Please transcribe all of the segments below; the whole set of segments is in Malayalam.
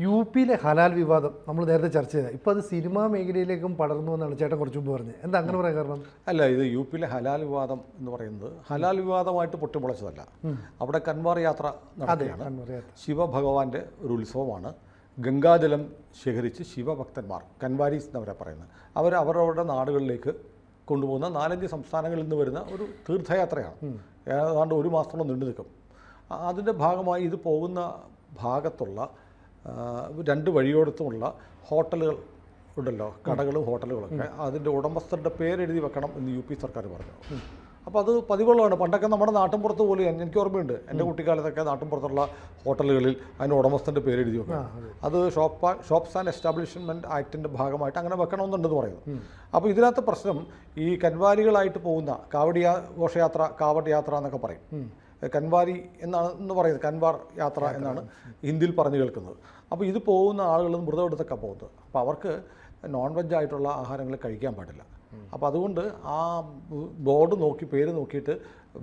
യു പിയിലെ ഹലാൽ വിവാദം നമ്മൾ നേരത്തെ ചർച്ച ചെയ്ത ഇപ്പോൾ അത് സിനിമാ മേഖലയിലേക്കും പടർന്നു എന്നാണ് ചേട്ടൻ കുറച്ച് മുമ്പ് പറഞ്ഞത്. എന്താ അങ്ങനെ പറയാൻ കാരണം? അല്ല ഇത് യു പിയിലെ ഹലാൽ വിവാദം എന്ന് പറയുന്നത് ഹലാൽ വിവാദമായിട്ട് പൊട്ടിമുളച്ചതല്ല. അവിടെ കൺവാർ യാത്ര നടക്കുകയാണ്. ശിവഭഗവാന്റെ ഒരു ഉത്സവമാണ്. ഗംഗാജലം ശേഖരിച്ച് ശിവഭക്തന്മാർ കൻവാരീസ് എന്നവരെ പറയുന്നത് അവർ അവരവരുടെ നാടുകളിലേക്ക് കൊണ്ടുപോകുന്ന നാലഞ്ച് സംസ്ഥാനങ്ങളിൽ നിന്ന് വരുന്ന ഒരു തീർത്ഥയാത്രയാണ്. ഏതാണ്ട് ഒരു മാസത്തോളം നീണ്ടു നിൽക്കും. അതിന്റെ ഭാഗമായി ഇത് പോകുന്ന ഭാഗത്തുള്ള രണ്ട് വഴിയോടത്തുമുള്ള ഹോട്ടലുകൾ ഉണ്ടല്ലോ കടകളും ഹോട്ടലുകളൊക്കെ. അതിന്റെ ഉടമസ്ഥരുടെ പേരെഴുതി വെക്കണം എന്ന് യു പി സർക്കാർ പറഞ്ഞു. അപ്പോൾ അത് പതിവുള്ളതാണ്. പണ്ടൊക്കെ നമ്മുടെ നാട്ടിൻപുറത്ത് പോലും എനിക്ക് ഓർമ്മയുണ്ട്. എന്റെ കുട്ടിക്കാലത്തൊക്കെ നാട്ടിൻപുറത്തുള്ള ഹോട്ടലുകളിൽ അതിന്റെ ഉടമസ്ഥന്റെ പേരെഴുതി വെക്കണം. അത്. ഷോപ്പ് ഷോപ്സ് ആൻഡ് എസ്റ്റാബ്ലിഷ്മെന്റ് ആക്ടിന്റെ ഭാഗമായിട്ട് അങ്ങനെ വെക്കണമെന്നുണ്ടെന്ന് പറയുന്നു. അപ്പോൾ ഇതിനകത്ത് പ്രശ്നം ഈ കൻവാലികളായിട്ട് പോകുന്ന കാവടിയാ ഘോഷയാത്ര കാവട് യാത്ര എന്നൊക്കെ പറയും. കൻവാരി എന്നാണ് എന്ന് പറയുന്നത്. കൻവാർ യാത്ര എന്നാണ് ഹിന്ദിയിൽ പറഞ്ഞു കേൾക്കുന്നത്. അപ്പോൾ ഇത് പോകുന്ന ആളുകൾ മൃതം എടുത്തൊക്കെ പോകുന്നത്. അപ്പോൾ അവർക്ക് നോൺ വെജ് ആയിട്ടുള്ള ആഹാരങ്ങൾ കഴിക്കാൻ പാടില്ല. അപ്പോൾ അതുകൊണ്ട് ആ ബോർഡ് നോക്കി പേര് നോക്കിയിട്ട്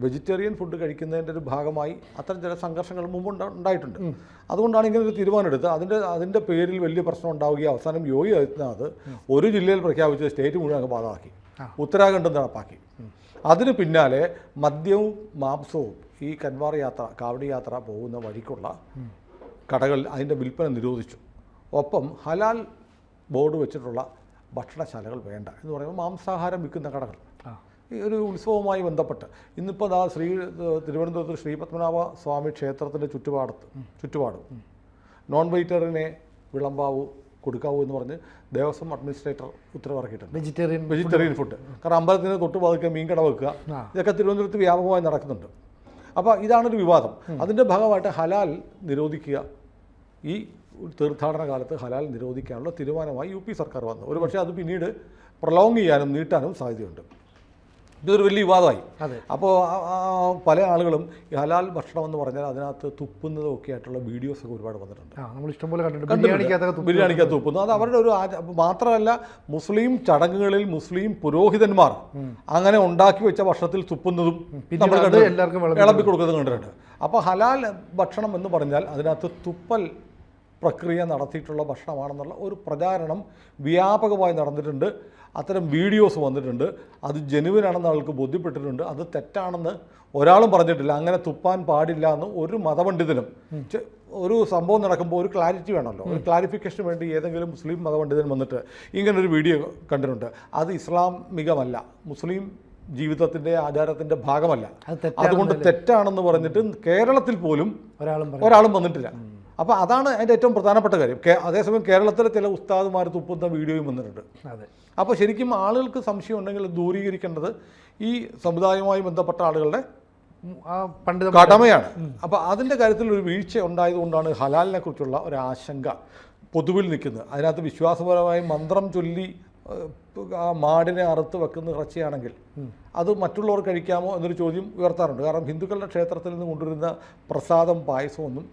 വെജിറ്റേറിയൻ ഫുഡ് കഴിക്കുന്നതിന്റെ ഒരു ഭാഗമായി അത്തരം ചില സംഘർഷങ്ങൾ മുമ്പ് ഉണ്ടായിട്ടുണ്ട്. അതുകൊണ്ടാണ് ഇങ്ങനെ ഒരു തീരുമാനം എടുത്തത് അതിന്റെ അതിന്റെ പേരിൽ വലിയ പ്രശ്നം ഉണ്ടാവുകയും അവസാനം യോഗി ആദിത്യനാഥ് ഒരു ജില്ലയിൽ പ്രഖ്യാപിച്ച് സ്റ്റേറ്റ് മുഴുവൻ അങ്ങ് ബാധമാക്കി ഉത്തരാഖണ്ഡ് നടപ്പാക്കി. അതിന് പിന്നാലെ മദ്യവും മാംസവും ഈ കൻവാർ യാത്ര കാവടി യാത്ര പോകുന്ന വഴിക്കുള്ള കടകൾ അതിന്റെ വിൽപ്പന നിരോധിച്ചു. ഒപ്പം ഹലാൽ ബോർഡ് വെച്ചിട്ടുള്ള ഭക്ഷണശാലകൾ വേണ്ട എന്ന് പറയുമ്പോൾ മാംസാഹാരം വിൽക്കുന്ന കടകൾ. ഈ ഒരു ഉത്സവവുമായി ബന്ധപ്പെട്ട് ഇന്നിപ്പോൾ ദാ ശ്രീ തിരുവനന്തപുരത്ത് ശ്രീ പത്മനാഭ സ്വാമി ക്ഷേത്രത്തിന്റെ ചുറ്റുപാടത്ത് ചുറ്റുപാടും. നോൺ വെജിറ്റേറിയനെ വിളമ്പാവൂ കൊടുക്കാവൂ എന്ന് പറഞ്ഞ് ദേവസ്വം അഡ്മിനിസ്ട്രേറ്റർ ഉത്തരവിറക്കിയിട്ടുണ്ട്. വെജിറ്റേറിയൻ വെജിറ്റേറിയൻ ഫുഡ് കാരണം അമ്പലത്തിന് തൊട്ട് പതുക്കെ മീൻ കട വെക്കുക ഇതൊക്കെ തിരുവനന്തപുരത്ത് വ്യാപകമായി നടക്കുന്നുണ്ട്. അപ്പോൾ ഇതാണൊരു വിവാദം. അതിന്റെ ഭാഗമായിട്ട് ഹലാൽ നിരോധിക്കുക. ഈ തീർത്ഥാടന കാലത്ത് ഹലാൽ നിരോധിക്കാനുള്ള തീരുമാനമായി യു പി സർക്കാർ വന്നു. ഒരു പക്ഷേ അത് പിന്നീട് പ്രൊലോങ് ചെയ്യാനും നീട്ടാനും സാധ്യതയുണ്ട്. ഇതൊരു വലിയ വിവാദമായി. അപ്പോൾ പല ആളുകളും ഹലാൽ ഭക്ഷണം എന്ന് പറഞ്ഞാൽ അതിനകത്ത് തുപ്പുന്നതും ഒക്കെ വീഡിയോസ് ഒക്കെ ഒരുപാട് വന്നിട്ടുണ്ട്. നമ്മൾ ഇഷ്ടംപോലെ കണ്ടിട്ടുണ്ട്. ബിരിയാണിക്കകത്ത് തുപ്പുന്നു. അത് അവരുടെ ഒരു മാത്രമല്ല മുസ്ലിം ചടങ്ങുകളിൽ മുസ്ലിം പുരോഹിതന്മാർ അങ്ങനെ ഉണ്ടാക്കി വെച്ച ഭക്ഷണത്തിൽ തുപ്പുന്നതും എല്ലാവർക്കും കൊടുക്കുന്നത് കണ്ടിട്ടുണ്ട്. അപ്പോൾ ഹലാൽ ഭക്ഷണം എന്ന് പറഞ്ഞാൽ അതിനകത്ത് തുപ്പൽ പ്രക്രിയ നടത്തിയിട്ടുള്ള ഭക്ഷണമാണെന്നുള്ള ഒരു പ്രചാരണം വ്യാപകമായി നടന്നിട്ടുണ്ട്. അത്തരം വീഡിയോസ് വന്നിട്ടുണ്ട്. അത് ജനുവിനാണെന്ന് ആൾക്ക് ബോധ്യപ്പെട്ടിട്ടുണ്ട്. അത് തെറ്റാണെന്ന് ഒരാളും പറഞ്ഞിട്ടില്ല. അങ്ങനെ തുപ്പാൻ പാടില്ല എന്ന് ഒരു മതപണ്ഡിതനും ഒരു സംഭവം നടക്കുമ്പോൾ ഒരു ക്ലാരിറ്റി വേണമല്ലോ. ഒരു ക്ലാരിഫിക്കേഷന് വേണ്ടി ഏതെങ്കിലും മുസ്ലിം മതപണ്ഡിതൻ വന്നിട്ട് ഇങ്ങനെ ഒരു വീഡിയോ കണ്ടിട്ടുണ്ട്. അത് ഇസ്ലാമികമല്ല. മുസ്ലിം ജീവിതത്തിന്റെ ആചാരത്തിന്റെ ഭാഗമല്ല. അതുകൊണ്ട് തെറ്റാണെന്ന് പറഞ്ഞിട്ട് കേരളത്തിൽ പോലും ഒരാളും ഒരാളും വന്നിട്ടില്ല. അപ്പോൾ അതാണ് അതിന്റെ ഏറ്റവും പ്രധാനപ്പെട്ട കാര്യം. അതേസമയം കേരളത്തിലെ ചില ഉസ്താദുമാർ തുപ്പുന്ന വീഡിയോയും വന്നിട്ടുണ്ട്. അതെ. അപ്പോൾ ശരിക്കും ആളുകൾക്ക് സംശയം ഉണ്ടെങ്കിൽ ദൂരീകരിക്കേണ്ടത് ഈ സമുദായവുമായി ബന്ധപ്പെട്ട ആളുകളുടെ പണ്ഡിത കടമയാണ്. അപ്പോൾ അതിന്റെ കാര്യത്തിൽ ഒരു വീഴ്ച ഉണ്ടായതുകൊണ്ടാണ് ഹലാലിനെ കുറിച്ചുള്ള ഒരു ആശങ്ക പൊതുവിൽ നിൽക്കുന്നത്. അതിനകത്ത് വിശ്വാസപരമായി മന്ത്രം ചൊല്ലി ആ മാടിനെ അറുത്ത് വെക്കുന്ന ഇറച്ചിയാണെങ്കിൽ അത് മറ്റുള്ളവർ കഴിക്കാമോ എന്നൊരു ചോദ്യം ഉയർത്താറുണ്ട്. കാരണം ഹിന്ദുക്കളുടെ ക്ഷേത്രത്തിൽ നിന്ന് കൊണ്ടുവരുന്ന പ്രസാദം പായസമൊന്നും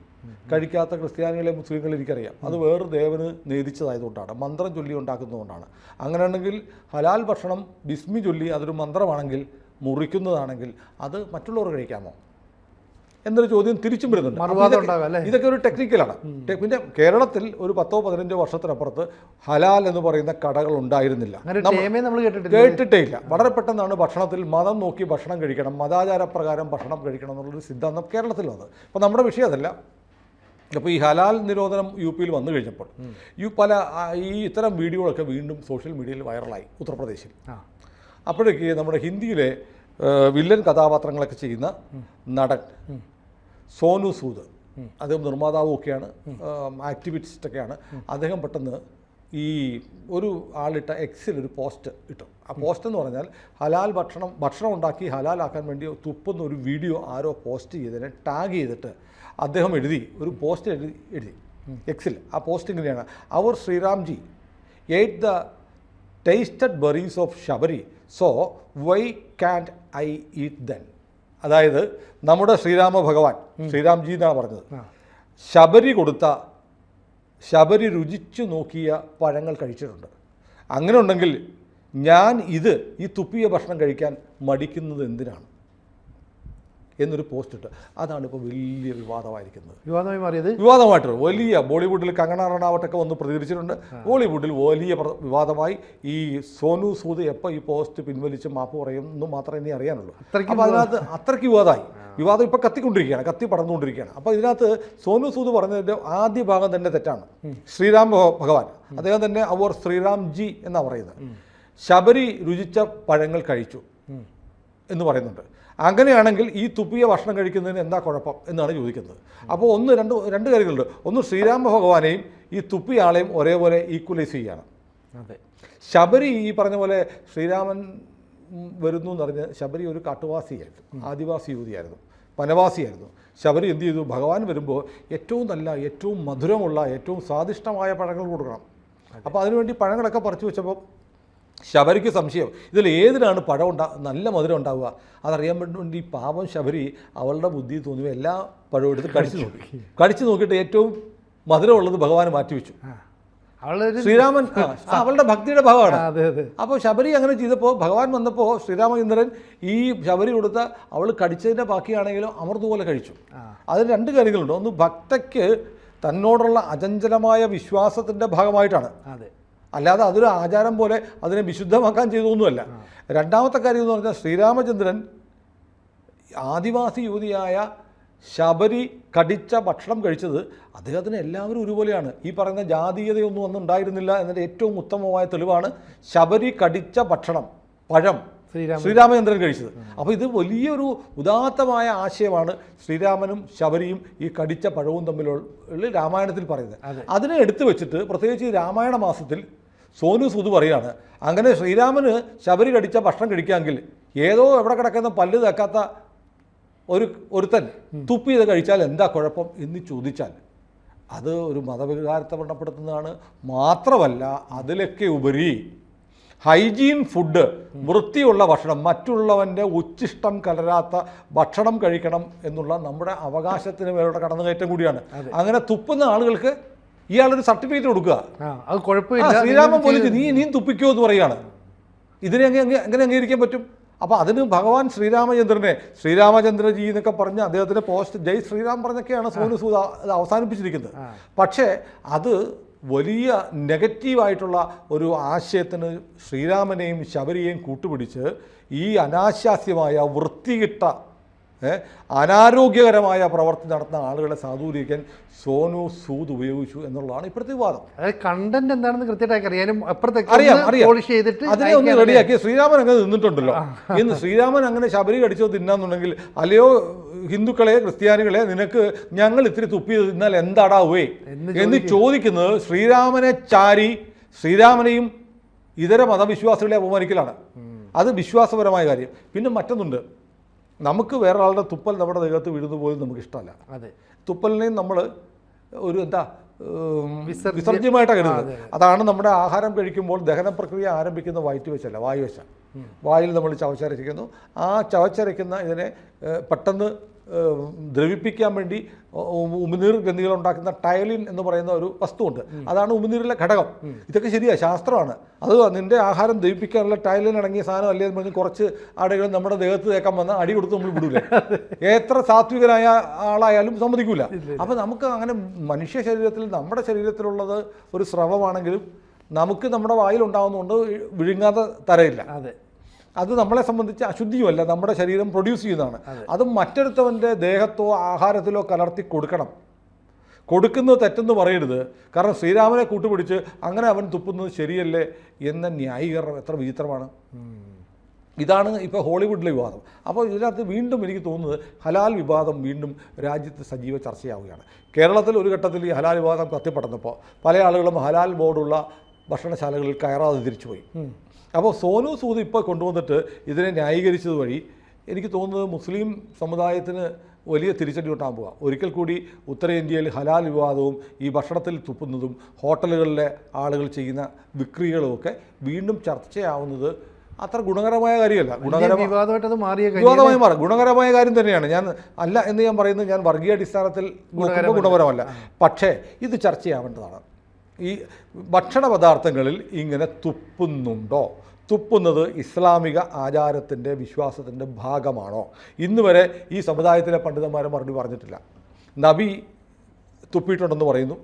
കഴിക്കാത്ത ക്രിസ്ത്യാനികളെ മുസ്ലിങ്ങളെ എനിക്കറിയാം. അത് വേറെ ദേവന് നേദിച്ചതായതുകൊണ്ടാണ്. മന്ത്രം ചൊല്ലി ഉണ്ടാക്കുന്നതുകൊണ്ടാണ്. അങ്ങനെയാണെങ്കിൽ ഹലാൽ ഭക്ഷണം ബിസ്മി ചൊല്ലി അതൊരു മന്ത്രമാണെങ്കിൽ മുറിക്കുന്നതാണെങ്കിൽ അത് മറ്റുള്ളവർ കഴിക്കാമോ? എന്നൊരു ചോദ്യം തിരിച്ചും വരുന്നുണ്ട്. ഇതൊക്കെ- ഒരു ടെക്നിക്കലാണ്. പിന്നെ കേരളത്തിൽ ഒരു പത്തോ പതിനഞ്ചോ വർഷത്തിനപ്പുറത്ത് ഹലാൽ എന്ന് പറയുന്ന കടകൾ ഉണ്ടായിരുന്നില്ല. കേട്ടിട്ടേ ഇല്ല വളരെ പെട്ടെന്നാണ് ഭക്ഷണത്തിൽ മതം നോക്കി ഭക്ഷണം കഴിക്കണം മതാചാരപ്രകാരം ഭക്ഷണം കഴിക്കണം എന്നുള്ളൊരു സിദ്ധാന്തം കേരളത്തിൽ വന്നത് അപ്പോൾ നമ്മുടെ വിഷയം അതല്ല. അപ്പോൾ ഈ ഹലാൽ നിരോധനം യു പിയിൽ വന്നു കഴിഞ്ഞപ്പോൾ ഈ പല ഈ ഇത്തരം വീഡിയോകളൊക്കെ വീണ്ടും സോഷ്യൽ മീഡിയയിൽ വൈറലായി ഉത്തർപ്രദേശിൽ. അപ്പോഴേക്ക് നമ്മുടെ ഹിന്ദിയിലെ വില്ലൻ കഥാപാത്രങ്ങളൊക്കെ ചെയ്യുന്ന നടൻ സോനു സൂദ് അദ്ദേഹം നിർമ്മാതാവും ഒക്കെയാണ് ആക്ടിവിറ്റിസ്റ്റൊക്കെയാണ് അദ്ദേഹം പെട്ടെന്ന് ഈ ഒരു ആളിട്ട എക്സിൽ ഒരു പോസ്റ്റ് ഇട്ടു. ആ പോസ്റ്റ് എന്ന് പറഞ്ഞാൽ ഹലാൽ ഭക്ഷണം ഭക്ഷണം ഉണ്ടാക്കി ഹലാലാക്കാൻ വേണ്ടി തുപ്പുന്ന ഒരു വീഡിയോ ആരോ പോസ്റ്റ് ചെയ്തതിനെ ടാഗ് ചെയ്തിട്ട് അദ്ദേഹം എഴുതി ഒരു പോസ്റ്റ് എഴുതി എഴുതി. എക്സിൽ ആ പോസ്റ്റ് ഇങ്ങനെയാണ്. അവർ Shriramji ate the tasted berries of Shabari so why can't I eat then അതായത് നമ്മുടെ ശ്രീരാമ ഭഗവാൻ ശ്രീരാംജി എന്നാണ് പറഞ്ഞത് ശബരി കൊടുത്ത ശബരി രുചിച്ചു നോക്കിയ പഴങ്ങൾ കഴിച്ചിട്ടുണ്ട്. അങ്ങനെ ഉണ്ടെങ്കിൽ ഞാൻ ഇത് ഈ തുപ്പിയ ഭക്ഷണം കഴിക്കാൻ മടിക്കുന്നത് എന്തിനാണ്? എന്നൊരു പോസ്റ്റ് ഇട്ട്. അതാണ് ഇപ്പോൾ വലിയ വിവാദമായിരിക്കുന്നത്. വിവാദമായി മാറിയത്? വിവാദമായിട്ട് വലിയ ബോളിവുഡിൽ കങ്കണ റണാവട്ടൊക്കെ വന്ന് പ്രതികരിച്ചിട്ടുണ്ട്. ബോളിവുഡിൽ വലിയ വിവാദമായി ഈ സോനു സൂദ് എപ്പോൾ ഈ പോസ്റ്റ് പിൻവലിച്ച് മാപ്പ് പറയും എന്ന് മാത്രമേ ഇനി അറിയാനുള്ളൂ. അത്രയ്ക്ക് അപ്പോൾ അതിനകത്ത് അത്രയ്ക്ക് വിവാദമായി. വിവാദം ഇപ്പോൾ കത്തിക്കൊണ്ടിരിക്കുകയാണ് കത്തി പടർന്നുകൊണ്ടിരിക്കുകയാണ്. അപ്പോൾ ഇതിനകത്ത് സോനു സൂദ് പറഞ്ഞതിന്റെ ആദ്യ ഭാഗം തന്നെ തെറ്റാണ്. ശ്രീരാം ഭഗവാൻ. അദ്ദേഹം തന്നെ അവർ ശ്രീറാം ജി എന്നാണ് പറയുന്നത്. ശബരി രുചിച്ച പഴങ്ങൾ കഴിച്ചു എന്ന് പറയുന്നുണ്ട്. അങ്ങനെയാണെങ്കിൽ ഈ തുപ്പിയ ഭക്ഷണം കഴിക്കുന്നതിന് എന്താ കുഴപ്പം എന്നാണ് ചോദിക്കുന്നത്. അപ്പോൾ ഒന്ന് രണ്ട് രണ്ട് കാര്യങ്ങളുണ്ട്. ഒന്ന് ശ്രീരാമ ഭഗവാനെയും ഈ തുപ്പിയ ആളെയും ഒരേപോലെ ഈക്വലൈസ് ചെയ്യുകയാണ് അതെ. ശബരി ഈ പറഞ്ഞ പോലെ ശ്രീരാമൻ വരുന്നു എന്ന് പറഞ്ഞ് ശബരി ഒരു കാട്ടുവാസിയായിരുന്നു. ആദിവാസി യുവതിയായിരുന്നു. വനവാസിയായിരുന്നു. ശബരി എന്ത് ചെയ്തു? ഭഗവാൻ വരുമ്പോൾ ഏറ്റവും നല്ല ഏറ്റവും മധുരമുള്ള ഏറ്റവും സ്വാദിഷ്ടമായ പഴങ്ങൾ കൊടുക്കണം. അപ്പോൾ അതിനുവേണ്ടി പഴങ്ങളൊക്കെ പറിച്ചു വെച്ചപ്പോൾ ശബരിക്ക് സംശയം. ഇതിൽ ഏതിനാണ് പഴം ഉണ്ടാ നല്ല മധുരം ഉണ്ടാവുക? അതറിയാൻ വേണ്ടി ഈ പാപം ശബരി അവളുടെ ബുദ്ധി തോന്നിയ എല്ലാ പഴവും എടുത്ത് കടിച്ചു നോക്കി. കടിച്ചു നോക്കിയിട്ട് ഏറ്റവും മധുരമുള്ളത് ഭഗവാൻ മാറ്റിവെച്ചു ശ്രീരാമൻ അവളുടെ ഭക്തിയുടെ ഭാവമാണ് അപ്പോൾ ശബരി അങ്ങനെ ചെയ്തപ്പോൾ ഭഗവാൻ വന്നപ്പോൾ ശ്രീരാമചന്ദ്രൻ ഈ ശബരി കൊടുത്ത അവൾ കടിച്ചതിന്റെ ബാക്കിയാണെങ്കിലും അമൃതുപോലെ കഴിച്ചു. അതിൽ അതിന് രണ്ട് കാര്യങ്ങളുണ്ട്. ഒന്ന് ഭക്തയ്ക്ക് തന്നോടുള്ള അചഞ്ചലമായ വിശ്വാസത്തിന്റെ ഭാഗമായിട്ടാണ്. അതെ. അല്ലാതെ അതൊരു ആചാരം പോലെ അതിനെ വിശുദ്ധമാക്കാൻ ചെയ്തൊന്നുമല്ല രണ്ടാമത്തെ കാര്യം എന്ന് പറഞ്ഞാൽ ശ്രീരാമചന്ദ്രൻ ആദിവാസി യുവതിയായ ശബരി കടിച്ച ഭക്ഷണം കഴിച്ചത് അദ്ദേഹത്തിന് എല്ലാവരും ഒരുപോലെയാണ്. ഈ പറയുന്ന ജാതീയതയൊന്നും ഒന്നും ഉണ്ടായിരുന്നില്ല എന്നതിന്റെ ഏറ്റവും ഉത്തമമായ തെളിവാണ് ശബരി കടിച്ച ഭക്ഷണം പഴം. ശ്രീരാമചന്ദ്രൻ കഴിച്ചത്. അപ്പോൾ ഇത് വലിയൊരു ഉദാത്തമായ ആശയമാണ് ശ്രീരാമനും ശബരിയും ഈ കടിച്ച പഴവും തമ്മിലുള്ള രാമായണത്തിൽ പറയുന്നത്. അതിനെ എടുത്തു വെച്ചിട്ട് പ്രത്യേകിച്ച് ഈ രാമായണ മാസത്തിൽ സോനു സുത് പറയാണ് അങ്ങനെ ശ്രീരാമന് ശബരി കടിച്ച ഭക്ഷണം കഴിക്കാമെങ്കിൽ ഏതോ എവിടെ കിടക്കുന്ന പല്ല് തേക്കാത്ത ഒരു ഒരുത്തൻ തുപ്പി ഇത് കഴിച്ചാൽ എന്താ കുഴപ്പം? എന്ന് ചോദിച്ചാൽ അത് ഒരു മതവികാരത്തെ വ്രണപ്പെടുത്തുന്നതാണ് മാത്രമല്ല അതിലൊക്കെ ഉപരി ഹൈജീൻ ഫുഡ് വൃത്തിയുള്ള ഭക്ഷണം മറ്റുള്ളവന്റെ ഉച്ചിഷ്ടം കലരാത്ത ഭക്ഷണം കഴിക്കണം എന്നുള്ള നമ്മുടെ അവകാശത്തിന് മേലുള്ള കടന്നുകയറ്റം കൂടിയാണ്. അങ്ങനെ തുപ്പുന്ന ആളുകൾക്ക് ഇയാളൊരു സർട്ടിഫിക്കറ്റ് കൊടുക്കുക. അത് കുഴപ്പമില്ല. ശ്രീരാമൻ പോലീസ് നീ നീ തുപ്പിക്കോ എന്ന് പറയുകയാണ് ഇതിനെ എങ്ങനെ അംഗീകരിക്കാൻ പറ്റും. അപ്പോൾ അതിന് ഭഗവാൻ ശ്രീരാമചന്ദ്രനെ ശ്രീരാമചന്ദ്രജി എന്നൊക്കെ പറഞ്ഞ് അദ്ദേഹത്തിന്റെ പോസ്റ്റ് ജയ് ശ്രീരാം പറഞ്ഞൊക്കെയാണ് സോനു സൂദ് അവസാനിപ്പിച്ചിരിക്കുന്നത്. പക്ഷേ അത് വലിയ നെഗറ്റീവായിട്ടുള്ള ഒരു ആശയത്തിന് ശ്രീരാമനെയും ശബരിയെയും കൂട്ടുപിടിച്ച് ഈ അനാശാസ്യമായ വൃത്തികിട്ട അനാരോഗ്യകരമായ പ്രവർത്തി നടത്തുന്ന ആളുകളെ സാധൂകരിക്കാൻ സോനു സൂദ് ഉപയോഗിച്ചു എന്നുള്ളതാണ് ഇപ്പോഴത്തെ വിവാദം. അതായത് കണ്ടന്റ് എന്താണെന്ന് കൃത്യമായിട്ട് അറിയാനും അറിയാം അറിയാം. ചെയ്തിട്ട് അതിനെ ഒന്ന് റെഡിയാക്കി ശ്രീരാമൻ അങ്ങനെ നിന്നിട്ടുണ്ടല്ലോ. ഇന്ന് ശ്രീരാമൻ അങ്ങനെ ശബരി കടിച്ചോ തിന്നാന്നുണ്ടെങ്കിൽ അല്ലയോ ഹിന്ദുക്കളെ ക്രിസ്ത്യാനികളെ നിനക്ക് ഞങ്ങൾ ഇത്തിരി തുപ്പി തിന്നാൽ എന്താടാവേ എന്ന് ചോദിക്കുന്നത് ശ്രീരാമനെ ചാരി ശ്രീരാമനെയും ഇതര മതവിശ്വാസികളെ അപമാനിക്കലാണ്. അത് വിശ്വാസപരമായ കാര്യം. പിന്നെ മറ്റൊന്നുണ്ട്. നമുക്ക് വേറെ ആളുടെ തുപ്പൽ നമ്മുടെ ദേഹത്ത് വീഴുന്നത് പോലും നമുക്ക് ഇഷ്ടമല്ല. അതെ. തുപ്പലിനെയും നമ്മൾ ഒരു എന്താ വിസർജ്യമായിട്ടാണ് കരുതുന്നത്. അതാണ് നമ്മുടെ ആഹാരം കഴിക്കുമ്പോൾ ദഹന പ്രക്രിയ ആരംഭിക്കുന്ന വയറ്റ് വെച്ചല്ല വായു വായിൽ നമ്മൾ ചവച്ചരയ്ക്കുന്നു. ആ ചവച്ചരയ്ക്കുന്ന ഇതിനെ പെട്ടെന്ന് ദ്രവിപ്പിക്കാൻ വേണ്ടി ഉമിനീർ ഗ്രന്ഥികൾ ഉണ്ടാക്കുന്ന ടയലിൻ എന്ന് പറയുന്ന ഒരു വസ്തുവുണ്ട്. അതാണ് ഉമിനീരിലെ ഘടകം. ഇതൊക്കെ ശരിയാ ശാസ്ത്രമാണ്. അത് നിന്റെ ആഹാരം ദഹിപ്പിക്കാനുള്ള ടയലിൻ അടങ്ങിയ സാധനം അല്ലേ എന്ന് പറഞ്ഞ് കുറച്ച് ആടുകൾ നമ്മുടെ ദേഹത്ത് തേക്കാൻ വന്ന അടി കൊടുത്ത് നമ്മൾ വിടൂല. എത്ര സാത്വികനായ ആളായാലും സമ്മതിക്കൂല. അപ്പോൾ നമുക്ക് അങ്ങനെ മനുഷ്യ ശരീരത്തിൽ നമ്മുടെ ശരീരത്തിലുള്ളത് ഒരു സ്രവമാണെങ്കിലും നമുക്ക് നമ്മുടെ വായിലുണ്ടാകുന്നതുകൊണ്ട് വിഴുങ്ങാതെ തരയില്ല. അതെ. അത് നമ്മളെ സംബന്ധിച്ച് അശുദ്ധിയുമല്ല നമ്മുടെ ശരീരം പ്രൊഡ്യൂസ് ചെയ്യുന്നതാണ്. അത്. മറ്റൊരുത്തവന്റെ ദേഹത്തോ ആഹാരത്തിലോ കലർത്തി കൊടുക്കണം. കൊടുക്കുന്നത് തെറ്റെന്ന് പറയരുത്. കാരണം ശ്രീരാമനെ കൂട്ടുപിടിച്ച് അങ്ങനെ അവൻ തുപ്പുന്നത് ശരിയല്ലേ എന്ന ന്യായീകരണം എത്ര വിചിത്രമാണ്. ഇതാണ് ഇപ്പോൾ ഹോളിവുഡിലെ വിവാദം. അപ്പോൾ ഇതിനകത്ത് വീണ്ടും എനിക്ക് തോന്നുന്നത് ഹലാൽ വിവാദം വീണ്ടും രാജ്യത്ത് സജീവ ചർച്ചയാവുകയാണ്. കേരളത്തിൽ ഒരു ഘട്ടത്തിൽ ഈ ഹലാൽ വിവാദം കത്തിപ്പടർന്നപ്പോൾ പല ആളുകളും ഹലാൽ ബോർഡുള്ള ഭക്ഷണശാലകളിൽ കയറാതെ തിരിച്ചുപോയി. അപ്പോൾ സോനു സൂദ് ഇപ്പോൾ കൊണ്ടുവന്നിട്ട് ഇതിനെ ന്യായീകരിച്ചത് വഴി എനിക്ക് തോന്നുന്നത് മുസ്ലിം സമുദായത്തിന് വലിയ തിരിച്ചടി ഉണ്ടാകാൻ പോകാം ഒരിക്കൽ കൂടി ഉത്തരേന്ത്യയിൽ ഹലാൽ വിവാദവും ഈ ഭക്ഷണത്തിൽ തുപ്പുന്നതും ഹോട്ടലുകളിലെ ആളുകൾ ചെയ്യുന്ന വിക്രികളും ഒക്കെ വീണ്ടും ചർച്ചയാവുന്നത് അത്ര ഗുണകരമായ കാര്യമല്ല. ഗുണകരമായിട്ട് വിവാദമായി മാറും. ഗുണകരമായ കാര്യം തന്നെയാണ്. ഞാൻ അല്ല എന്ന് ഞാൻ പറയുന്നത് ഞാൻ വർഗീയ അടിസ്ഥാനത്തിൽ ഗുണപരമല്ല. പക്ഷേ ഇത് ചർച്ചയാവേണ്ടതാണ്. ഈ ഭക്ഷണ പദാർത്ഥങ്ങളിൽ ഇങ്ങനെ തുപ്പുന്നുണ്ടോ? തുപ്പുന്നത് ഇസ്ലാമിക ആചാരത്തിന്റെ വിശ്വാസത്തിന്റെ ഭാഗമാണോ? ഇന്ന് വരെ ഈ സമുദായത്തിലെ പണ്ഡിതന്മാരെ മറുപടി പറഞ്ഞിട്ടില്ല. നബി തുപ്പിയിട്ടുണ്ടെന്ന് പറയുന്നു.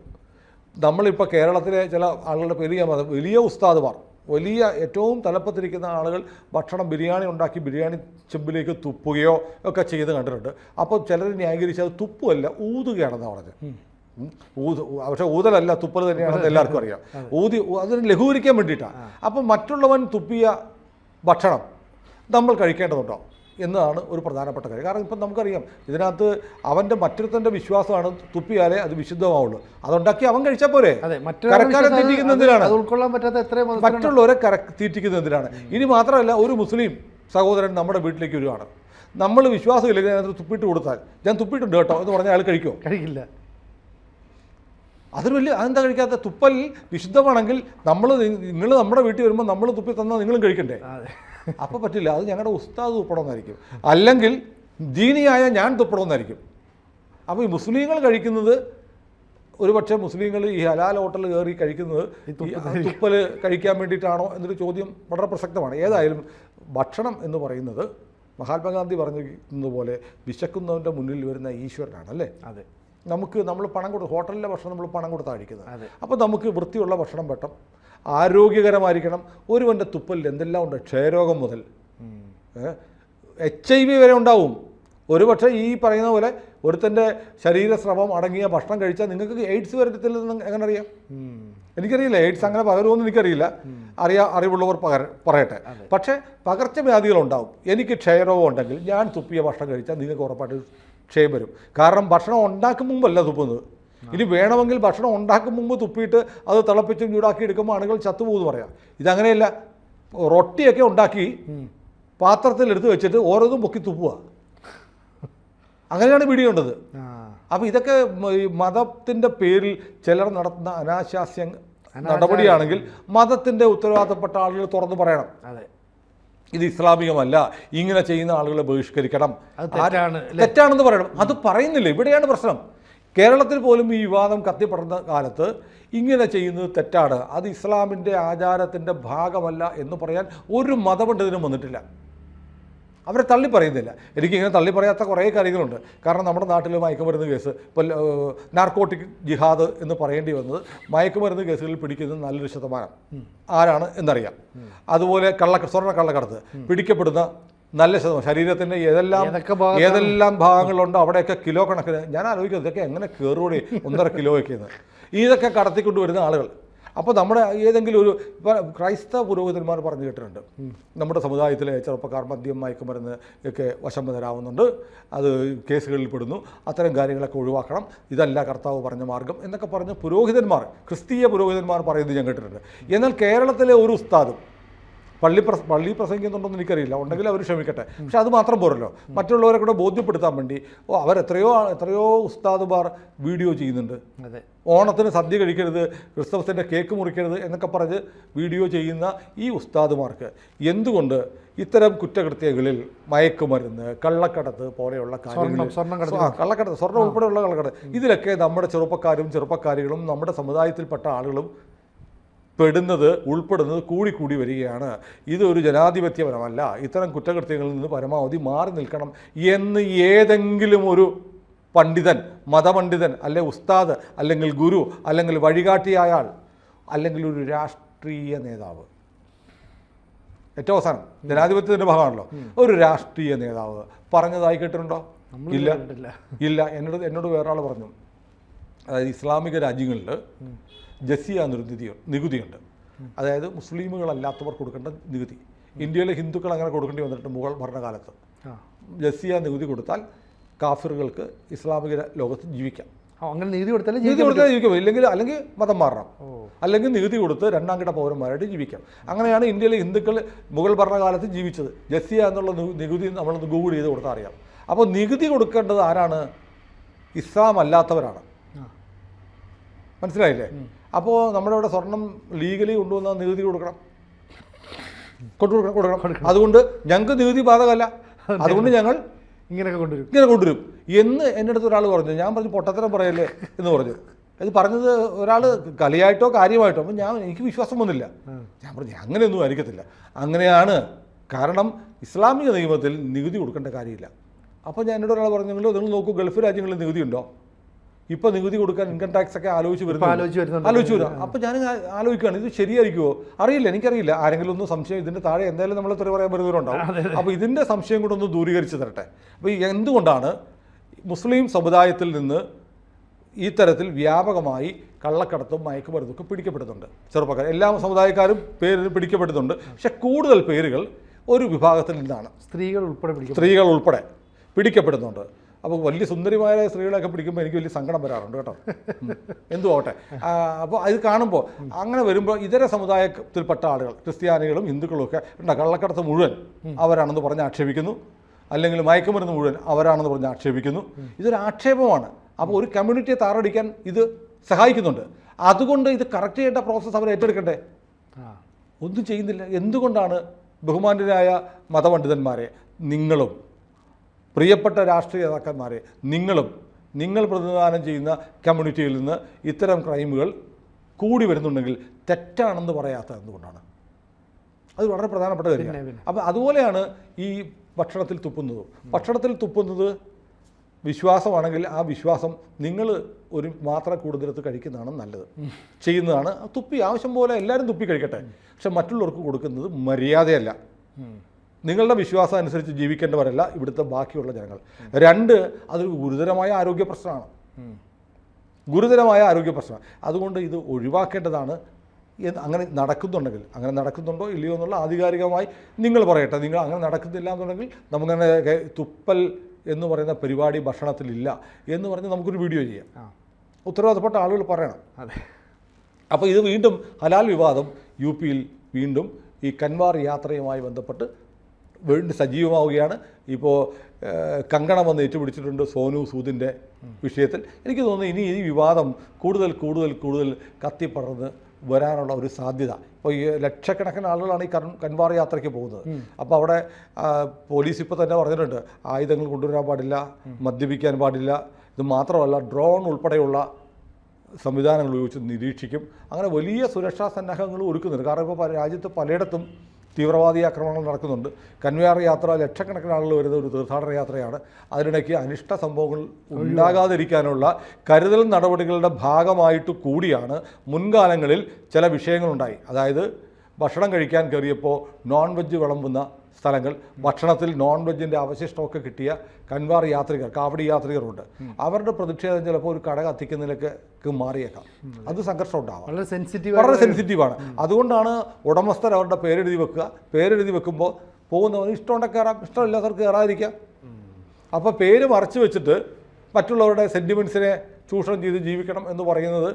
നമ്മളിപ്പോൾ കേരളത്തിലെ ചില ആളുകളുടെ വലിയ വലിയ ഉസ്താദുമാർ വലിയ ഏറ്റവും തലപ്പത്തിരിക്കുന്ന ആളുകൾ ഭക്ഷണം ബിരിയാണി ഉണ്ടാക്കി ബിരിയാണി ചെമ്പിലേക്ക് തുപ്പുകയോ ഒക്കെ ചെയ്ത് കണ്ടിട്ടുണ്ട്. അപ്പോൾ ചിലർ ന്യായീകരിച്ച് അത് തുപ്പുമല്ല ഊതുകയാണെന്ന് പറഞ്ഞത്. ഉം. ഊത് പക്ഷേ ഊതലല്ല തുപ്പൽ തന്നെയാണെന്ന് എല്ലാവർക്കും അറിയാം. ഊതി അതിന് ലഘൂകരിക്കാൻ വേണ്ടിയിട്ടാണ് അപ്പം മറ്റുള്ളവൻ തുപ്പിയ ഭക്ഷണം നമ്മൾ കഴിക്കേണ്ടതുണ്ടോ എന്നതാണ് ഒരു പ്രധാനപ്പെട്ട കാര്യം. കാരണം ഇപ്പം നമുക്കറിയാം ഇതിനകത്ത് അവന്റെ മറ്റൊരുത്തന്റെ വിശ്വാസമാണ് തുപ്പിയാലേ അത് വിശുദ്ധമാവുള്ളൂ. അതുണ്ടാക്കി അവൻ കഴിച്ചാൽ പോരെ? കരക്കാരെ തീറ്റിക്കുന്നതിനാണ് എന്തിനാണ്? അത് ഉൾക്കൊള്ളാൻ പറ്റാത്ത എത്രയും മറ്റുള്ളവരെ കര തീറ്റിക്കുന്നതിനാണ് ഇനി മാത്രമല്ല ഒരു മുസ്ലിം സഹോദരൻ നമ്മുടെ വീട്ടിലേക്ക് വരുവാണ്. നമ്മൾ വിശ്വാസമില്ലെങ്കിൽ അതിനകത്ത് തുപ്പിട്ട് കൊടുത്താൽ ഞാൻ തുപ്പിയിട്ടുണ്ട് കേട്ടോ എന്ന് പറഞ്ഞാൽ അയാൾ കഴിക്കുമോ കഴിക്കില്ല. അതൊരു വലിയ അതെന്താ കഴിക്കാത്ത? തുപ്പൽ വിശുദ്ധമാണെങ്കിൽ നമ്മൾ നിങ്ങൾ നമ്മുടെ വീട്ടിൽ വരുമ്പോൾ നമ്മൾ തുപ്പി തന്നാൽ നിങ്ങളും കഴിക്കണ്ടേ? അപ്പോൾ പറ്റില്ല. അത് ഞങ്ങളുടെ ഉസ്താദ് തുപ്പണമെന്നായിരിക്കും. അല്ലെങ്കിൽ ദീനിയായ ഞാൻ തുപ്പണമെന്നായിരിക്കും. അപ്പോൾ ഈ മുസ്ലിങ്ങൾ കഴിക്കുന്നത് ഒരു പക്ഷേ മുസ്ലിങ്ങൾ ഈ ഹലാൽ ഹോട്ടൽ കയറി കഴിക്കുന്നത് തുപ്പൽ കഴിക്കാൻ. വേണ്ടിയിട്ടാണോ എന്നൊരു ചോദ്യം വളരെ പ്രസക്തമാണ്. ഏതായാലും ഭക്ഷണം എന്ന് പറയുന്നത് മഹാത്മാഗാന്ധി പറഞ്ഞതുപോലെ വിശക്കുന്നവന്റെ മുന്നിൽ വരുന്ന ഈശ്വരനാണ് അല്ലേ? അതെ. നമുക്ക് നമ്മൾ പണം കൊടുത്ത് ഹോട്ടലിലെ ഭക്ഷണം നമ്മൾ പണം കൊടുത്താണ് കഴിക്കുന്നത്. അപ്പോൾ നമുക്ക് വൃത്തിയുള്ള ഭക്ഷണം വെട്ടം. ആരോഗ്യകരമായിരിക്കണം. ഒരുവന്റെ തുപ്പലിൽ എന്തെല്ലാം ഉണ്ട്? ക്ഷയരോഗം മുതൽ. എച്ച് ഐ വി വരെ ഉണ്ടാവും. ഒരുപക്ഷെ ഈ പറയുന്ന പോലെ ഒരുത്തന്റെ ശരീരസ്രവം അടങ്ങിയ ഭക്ഷണം കഴിച്ചാൽ നിങ്ങൾക്ക് എയ്ഡ്സ് വരത്തില്ലെന്ന് എങ്ങനെ അറിയാം എനിക്കറിയില്ല. എയ്ഡ്സ് അങ്ങനെ പകരുമെന്ന് എനിക്കറിയില്ല. അറിയാ അറിവുള്ളവർ പകര പറയട്ടെ. പക്ഷേ പകർച്ചവ്യാധികളുണ്ടാവും. എനിക്ക് ക്ഷയരോഗം ഉണ്ടെങ്കിൽ ഞാൻ തുപ്പിയ ഭക്ഷണം കഴിച്ചാൽ നിങ്ങൾക്ക് ഉറപ്പായിട്ട് ക്ഷയം വരും കാരണം ഭക്ഷണം ഉണ്ടാക്കും മുമ്പല്ല തുപ്പുന്നത്. ഇനി വേണമെങ്കിൽ ഭക്ഷണം ഉണ്ടാക്കും മുമ്പ് തുപ്പിയിട്ട് അത് തിളപ്പിച്ചും ചൂടാക്കി എടുക്കുമ്പോൾ ആളുകൾ ചത്തുപോകുമെന്ന് പറയാം. ഇതങ്ങനെയല്ല. റൊട്ടിയൊക്കെ ഉണ്ടാക്കി പാത്രത്തിലെടുത്ത് വെച്ചിട്ട് ഓരോന്നും പൊക്കി തുപ്പുക. അങ്ങനെയാണ് വീഡിയോ ഉണ്ടത് ആ. അപ്പോൾ ഇതൊക്കെ മതത്തിന്റെ പേരിൽ ചിലർ നടത്തുന്ന അനാശാസ്യ നടപടിയാണെങ്കിൽ മതത്തിന്റെ ഉത്തരവാദിത്തപ്പെട്ട ആളുകൾ തുറന്നു പറയണം. അതെ. ഇത് ഇസ്ലാമികമല്ല. ഇങ്ങനെ ചെയ്യുന്ന ആളുകളെ ബഹിഷ്കരിക്കണം. ആരാണ് തെറ്റാണെന്ന് പറയണം. അത് പറയുന്നില്ല. ഇവിടെയാണ് പ്രശ്നം. കേരളത്തിൽ പോലും ഈ വിവാദം കത്തിപ്പടർന്ന കാലത്ത് ഇങ്ങനെ ചെയ്യുന്നത് തെറ്റാണ്. അത് ഇസ്ലാമിന്റെ ആചാരത്തിന്റെ ഭാഗമല്ല എന്ന് പറയാൻ ഒരു മതപണ്ഡിതനും വന്നിട്ടില്ല. അവരെ തള്ളി പറയുന്നില്ല. എനിക്കിങ്ങനെ തള്ളി പറയാത്ത കുറേ കാര്യങ്ങളുണ്ട്. കാരണം നമ്മുടെ നാട്ടിൽ മയക്കുമരുന്ന് കേസ് ഇപ്പോൾ നാർക്കോട്ടിക് ജിഹാദ് എന്ന് പറയേണ്ടി വന്നത് മയക്കുമരുന്ന് കേസുകളിൽ പിടിക്കുന്നത് നല്ലൊരു ശതമാനം. ആരാണ് എന്നറിയാം. അതുപോലെ കള്ള സ്വർണ കള്ളക്കടത്ത് പിടിക്കപ്പെടുന്ന നല്ല ശതമാനം. ശരീരത്തിന്റെ ഏതെല്ലാം? ഏതെല്ലാം ഭാഗങ്ങളുണ്ടോ അവിടെയൊക്കെ കിലോ കണക്കിന്. ഞാൻ ആലോചിക്കുന്നത് ഇതൊക്കെ എങ്ങനെ കയറുകൂടി ഒന്നര കിലോ ഒക്കെയെന്ന്. ഇതൊക്കെ കടത്തിക്കൊണ്ടുവരുന്ന ആളുകൾ. അപ്പോൾ നമ്മുടെ ഏതെങ്കിലും ഒരു ക്രൈസ്തവ പുരോഹിതന്മാർ പറഞ്ഞു കേട്ടിട്ടുണ്ട്. നമ്മുടെ സമുദായത്തിലെ ചെറുപ്പക്കാർ മദ്യം മയക്കുമരുന്ന് ഒക്കെ വശം വരാവുന്നുണ്ട് അത് കേസുകളിൽ പെടുന്നു. അത്തരം കാര്യങ്ങളൊക്കെ ഒഴിവാക്കണം. ഇതല്ല കർത്താവ് പറഞ്ഞ മാർഗം എന്നൊക്കെ പറഞ്ഞ് പുരോഹിതന്മാർ ക്രിസ്തീയ പുരോഹിതന്മാർ പറയുന്നത് ഞാൻ കേട്ടിട്ടുണ്ട്. എന്നാൽ കേരളത്തിലെ ഒരു ഉസ്താദും പള്ളി പ്രസ പള്ളി പ്രസംഗിക്കുന്നുണ്ടോന്ന് എനിക്കറിയില്ല. ഉണ്ടെങ്കിൽ അവർ ക്ഷമിക്കട്ടെ. പക്ഷെ അത് മാത്രം പോരല്ലോ. മറ്റുള്ളവരെ കൂടെ ബോധ്യപ്പെടുത്താൻ വേണ്ടി ഓ അവരെത്രയോ എത്രയോ ഉസ്താദുമാർ വീഡിയോ ചെയ്യുന്നുണ്ട്. ഓണത്തിന് സദ്യ കഴിക്കരുത് ക്രിസ്തവത്തിന്റെ കേക്ക് മുറിക്കരുത് എന്നൊക്കെ പറഞ്ഞ് വീഡിയോ ചെയ്യുന്ന ഈ ഉസ്താദുമാർക്ക് എന്തുകൊണ്ട് ഇത്തരം കുറ്റകൃത്യങ്ങളിൽ മയക്കുമരുന്ന് കള്ളക്കടത്ത് പോലെയുള്ള കള്ളക്കടത്ത് സ്വർണം ഉൾപ്പെടെയുള്ള കള്ളക്കടത്ത്. ഇതിലൊക്കെ നമ്മുടെ ചെറുപ്പക്കാരും ചെറുപ്പക്കാരികളും നമ്മുടെ സമുദായത്തിൽപ്പെട്ട ആളുകളും പെടുന്നത് ഉൾപ്പെടുന്നത് കൂടി കൂടി വരികയാണ്. ഇതൊരു ജനാധിപത്യപരമല്ല. ഇത്തരം കുറ്റകൃത്യങ്ങളിൽ നിന്ന് പരമാവധി മാറി നിൽക്കണം എന്ന് ഏതെങ്കിലും ഒരു പണ്ഡിതൻ മതപണ്ഡിതൻ അല്ലെ ഉസ്താദ് അല്ലെങ്കിൽ ഗുരു അല്ലെങ്കിൽ വഴികാട്ടിയായ ആൾ അല്ലെങ്കിൽ ഒരു രാഷ്ട്രീയ നേതാവ്. ഏറ്റവും അവസാനം ജനാധിപത്യത്തിന്റെ ഭാഗമാണല്ലോ. ഒരു രാഷ്ട്രീയ നേതാവ്. പറഞ്ഞതായി കേട്ടിട്ടുണ്ടോ? ഇല്ല. ഇല്ല. എന്നോട് എന്നോട് വേറൊരാൾ പറഞ്ഞു. അതായത് ഇസ്ലാമിക രാജ്യങ്ങളിൽ ജസിയ എന്നൊരു നിധി നികുതിയുണ്ട്. അതായത് മുസ്ലിമുകളല്ലാത്തവർ കൊടുക്കേണ്ട നികുതി. ഇന്ത്യയിലെ ഹിന്ദുക്കൾ അങ്ങനെ കൊടുക്കേണ്ടി വന്നിട്ടുണ്ട് മുഗൾ ഭരണകാലത്ത്. ജസിയ നികുതി കൊടുത്താൽ കാഫിറുകൾക്ക് ഇസ്ലാമിക ലോകത്ത് ജീവിക്കാം. അങ്ങനെ നികുതി കൊടുത്താലും നികുതി കൊടുത്താൽ ജീവിക്കും. ഇല്ലെങ്കിൽ അല്ലെങ്കിൽ മതം മാറണം. അല്ലെങ്കിൽ നികുതി കൊടുത്ത് രണ്ടാം കിട പൗരന്മാരായിട്ട് ജീവിക്കാം. അങ്ങനെയാണ് ഇന്ത്യയിലെ ഹിന്ദുക്കൾ മുഗൾ ഭരണകാലത്ത് ജീവിച്ചത്. ജസിയ എന്നുള്ള നികുതി നമ്മളൊന്ന് ഗൂഗിൾ ചെയ്ത് കൊടുത്താൽ അറിയാം. അപ്പോൾ നികുതി കൊടുക്കേണ്ടത് ആരാണ്? ഇസ്ലാം അല്ലാത്തവരാണ്. മനസ്സിലായില്ലേ? അപ്പോൾ നമ്മുടെ ഇവിടെ സ്വർണം ലീഗലി കൊണ്ടുവന്ന നികുതി കൊടുക്കണം. കൊണ്ടുകൊടുക്കണം കൊടുക്കണം അതുകൊണ്ട് ഞങ്ങൾക്ക് നികുതി ബാധകമല്ല. അതുകൊണ്ട് ഞങ്ങൾ ഇങ്ങനെയൊക്കെ കൊണ്ടുവരും. ഇങ്ങനെ കൊണ്ടുവരും. എന്ന് എന്റെ അടുത്ത് ഒരാൾ പറഞ്ഞു. ഞാൻ പറഞ്ഞു പൊട്ടത്തരം പറയല്ലേ? എന്ന് പറഞ്ഞു. ഇത് പറഞ്ഞത് ഒരാൾ കളിയായിട്ടോ കാര്യമായിട്ടോ അപ്പം ഞാൻ എനിക്ക് വിശ്വാസം വന്നില്ല. ഞാൻ പറഞ്ഞു അങ്ങനെയൊന്നും ആയിരിക്കത്തില്ല. അങ്ങനെയാണ് കാരണം ഇസ്ലാമിക നിയമത്തിൽ നികുതി കൊടുക്കേണ്ട കാര്യമില്ല. അപ്പോൾ ഞാൻ എന്നോട് ഒരാൾ പറഞ്ഞു നിങ്ങൾ നിങ്ങൾ നോക്കൂ ഗൾഫ് രാജ്യങ്ങളിൽ നികുതി ഉണ്ടോ? ഇപ്പോൾ നികുതി കൊടുക്കാൻ ഇൻകം ടാക്സ് ഒക്കെ ആലോചിച്ച് വരുന്നു ആലോചിച്ച് വരാം. അപ്പൊ ഞാൻ ആലോചിക്കുകയാണ്. ഇത് ശരിയായിരിക്കുമോ അറിയില്ല എനിക്കറിയില്ല. ആരെങ്കിലും ഒന്നും സംശയം ഇതിന്റെ താഴെ എന്തായാലും നമ്മൾ തെറി പറയാൻ വരുന്നവരുണ്ടാവും അപ്പൊ ഇതിന്റെ സംശയം കൂടെ ഒന്ന് ദൂരീകരിച്ച് തരട്ടെ. അപ്പൊ എന്തുകൊണ്ടാണ് മുസ്ലിം സമുദായത്തിൽ നിന്ന് ഈ തരത്തിൽ വ്യാപകമായി കള്ളക്കടത്തും മയക്കുമരുന്നൊക്കെ പിടിക്കപ്പെടുന്നുണ്ട്? ചെറുപ്പക്കാർ എല്ലാ സമുദായക്കാരും പേര് പിടിക്കപ്പെടുന്നുണ്ട്. പക്ഷെ കൂടുതൽ പേരുകൾ ഒരു വിഭാഗത്തിൽ നിന്നാണ്. സ്ത്രീകൾ ഉൾപ്പെടെ സ്ത്രീകൾ ഉൾപ്പെടെ പിടിക്കപ്പെടുന്നുണ്ട്. അപ്പോൾ വലിയ സുന്ദരിമായ സ്ത്രീകളെയൊക്കെ പിടിക്കുമ്പോൾ എനിക്ക് വലിയ സങ്കടം വരാറുണ്ട് കേട്ടോ. എന്തു ആവട്ടെ. അപ്പോൾ ഇത് കാണുമ്പോൾ അങ്ങനെ വരുമ്പോൾ ഇതര സമുദായത്തിൽപ്പെട്ട ആളുകൾ ക്രിസ്ത്യാനികളും ഹിന്ദുക്കളും ഒക്കെ ഉണ്ട? കള്ളക്കടത്ത് മുഴുവൻ അവരാണെന്ന് പറഞ്ഞ് ആക്ഷേപിക്കുന്നു. അല്ലെങ്കിൽ മയക്കുമരുന്ന് മുഴുവൻ അവരാണെന്ന് പറഞ്ഞ് ആക്ഷേപിക്കുന്നു. ഇതൊരു ആക്ഷേപമാണ്. അപ്പോൾ ഒരു കമ്മ്യൂണിറ്റിയെ താറടിക്കാൻ ഇത് സഹായിക്കുന്നുണ്ട്. അതുകൊണ്ട് ഇത് കറക്റ്റ് ചെയ്യേണ്ട പ്രോസസ്സ് അവർ ഏറ്റെടുക്കണ്ടേ? ഒന്നും ചെയ്യുന്നില്ല. എന്തുകൊണ്ടാണ് ബഹുമാന്യരായ മതപണ്ഡിതന്മാരെ നിങ്ങളും പ്രിയപ്പെട്ട രാഷ്ട്രീയ നേതാക്കന്മാരെ നിങ്ങളും നിങ്ങൾ പ്രതിനിധാനം ചെയ്യുന്ന കമ്മ്യൂണിറ്റിയിൽ നിന്ന് ഇത്തരം ക്രൈമുകൾ കൂടി വരുന്നുണ്ടെങ്കിൽ തെറ്റാണെന്ന് പറയാത്ത എന്തുകൊണ്ടാണ്? അത് വളരെ പ്രധാനപ്പെട്ട കാര്യം കാര്യമാണ്. അപ്പം അതുപോലെയാണ് ഈ ഭക്ഷണത്തിൽ തുപ്പുന്നത്. ഭക്ഷണത്തിൽ തുപ്പുന്നത് വിശ്വാസമാണെങ്കിൽ ആ വിശ്വാസം നിങ്ങൾ ഒരു മാത്ര കൂടുതലെടുത്ത് കഴിക്കുന്നതാണ് നല്ലത്. ചെയ്യുന്നതാണ്. ആ തുപ്പി ആവശ്യം പോലെ എല്ലാവരും തുപ്പി കഴിക്കട്ടെ. പക്ഷെ മറ്റുള്ളവർക്ക് കൊടുക്കുന്നത് മര്യാദയല്ല. നിങ്ങളുടെ വിശ്വാസം അനുസരിച്ച് ജീവിക്കേണ്ടവരല്ല ഇവിടുത്തെ ബാക്കിയുള്ള ജനങ്ങൾ. രണ്ട് അതൊരു ഗുരുതരമായ ആരോഗ്യ പ്രശ്നമാണ്. ഗുരുതരമായ ആരോഗ്യ പ്രശ്നം. അതുകൊണ്ട് ഇത് ഒഴിവാക്കേണ്ടതാണ്. അങ്ങനെ നടക്കുന്നുണ്ടെങ്കിൽ അങ്ങനെ നടക്കുന്നുണ്ടോ ഇല്ലയോ എന്നുള്ള ആധികാരികമായി നിങ്ങൾ പറയട്ടെ. നിങ്ങൾ അങ്ങനെ നടക്കുന്നില്ല എന്നുണ്ടെങ്കിൽ നമുക്കങ്ങനെ തുപ്പൽ എന്ന് പറയുന്ന പരിപാടി ഭക്ഷണത്തിലില്ല എന്ന് പറഞ്ഞ് നമുക്കൊരു വീഡിയോ ചെയ്യാം. ഉത്തരവാദപ്പെട്ട ആളുകൾ പറയണം. അതെ. അപ്പോൾ ഇത് വീണ്ടും ഹലാൽ വിവാദം യു പിയിൽ വീണ്ടും ഈ കൻവാർ യാത്രയുമായി ബന്ധപ്പെട്ട് വീണ്ടും സജീവമാവുകയാണ്. ഇപ്പോൾ കങ്കണം വന്ന് ഏറ്റുപിടിച്ചിട്ടുണ്ട് സോനു സൂദിന്റെ വിഷയത്തിൽ. എനിക്ക് തോന്നുന്നു ഇനി ഈ വിവാദം കൂടുതൽ കൂടുതൽ കൂടുതൽ കത്തിപ്പടർന്ന് വരാനുള്ള ഒരു സാധ്യത. ഇപ്പോൾ ഈ ലക്ഷക്കണക്കിന് ആളുകളാണ് ഈ കൺ കൻവാർ യാത്രയ്ക്ക് പോകുന്നത്. അപ്പോൾ അവിടെ പോലീസ് ഇപ്പോൾ തന്നെ പറഞ്ഞിട്ടുണ്ട് ആയുധങ്ങൾ കൊണ്ടുവരാൻ പാടില്ല മദ്യപിക്കാൻ പാടില്ല ഇത് മാത്രമല്ല ഡ്രോൺ ഉൾപ്പെടെയുള്ള സംവിധാനങ്ങൾ ഉപയോഗിച്ച് നിരീക്ഷിക്കും. അങ്ങനെ വലിയ സുരക്ഷാ സന്നാഹങ്ങൾ ഒരുക്കുന്നുണ്ട്. കാരണം ഇപ്പോൾ രാജ്യത്ത് പലയിടത്തും തീവ്രവാദി ആക്രമണങ്ങൾ നടക്കുന്നുണ്ട്. കന്യാർ യാത്ര ലക്ഷക്കണക്കിന് ആളുകൾ വരുന്ന ഒരു തീർത്ഥാടന യാത്രയാണ്. അതിനിടയ്ക്ക് അനിഷ്ട സംഭവങ്ങൾ ഉണ്ടാകാതിരിക്കാനുള്ള കരുതൽ നടപടികളുടെ ഭാഗമായിട്ട് കൂടിയാണ് മുൻകാലങ്ങളിൽ ചില വിഷയങ്ങളുണ്ടായി. അതായത് ഭക്ഷണം കഴിക്കാൻ കയറിയപ്പോൾ നോൺ വെജ് വിളമ്പുന്ന സ്ഥലങ്ങൾ. ഭക്ഷണത്തിൽ നോൺ വെജിന്റെ അവശിഷ്ടമൊക്കെ കിട്ടിയ കൻവാർ യാത്രികർ കാവടി യാത്രികരുണ്ട്. അവരുടെ പ്രതിഷേധം ചിലപ്പോൾ ഒരു കട കത്തിക്കുന്നതിലേക്ക് മാറിയേക്കാം. അത്. സംഘർഷം ഉണ്ടാവാം വളരെ സെൻസിറ്റീവ് വളരെ സെൻസിറ്റീവാണ് അതുകൊണ്ടാണ് ഉടമസ്ഥർ അവരുടെ പേരെഴുതി വെക്കുക. പേരെഴുതി വെക്കുമ്പോൾ പോകുന്നവർ ഇഷ്ടമുണ്ടെങ്കിൽ കയറാം ഇഷ്ടമില്ലാത്തവർക്ക് കയറാതിരിക്കാം അപ്പോൾ പേര് മറച്ചു വെച്ചിട്ട് മറ്റുള്ളവരുടെ സെന്റിമെന്റ്സിനെ ചൂഷണം ചെയ്ത് ജീവിക്കണം എന്ന് പറയുന്നത്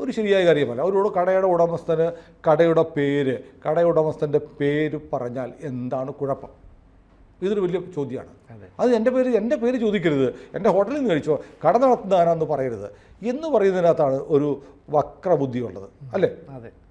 ഒരു ശരിയായ കാര്യമല്ല. അവരോട് കടയുടെ ഉടമസ്ഥന് കടയുടെ പേര് കടയുടമസ്ഥന്റെ പേര് പറഞ്ഞാൽ എന്താണ് കുഴപ്പം? ഇതൊരു വലിയ ചോദ്യമാണ്. അത്. എന്റെ പേര് എന്റെ പേര് ചോദിക്കരുത്. എന്റെ ഹോട്ടലിൽ നിന്ന് കഴിച്ചോ കട നടത്തുന്ന ആരാന്ന് പറയരുത് എന്ന് പറയുന്നതിനകത്താണ് ഒരു വക്രബുദ്ധിയുള്ളത്. അല്ലേ? അതെ.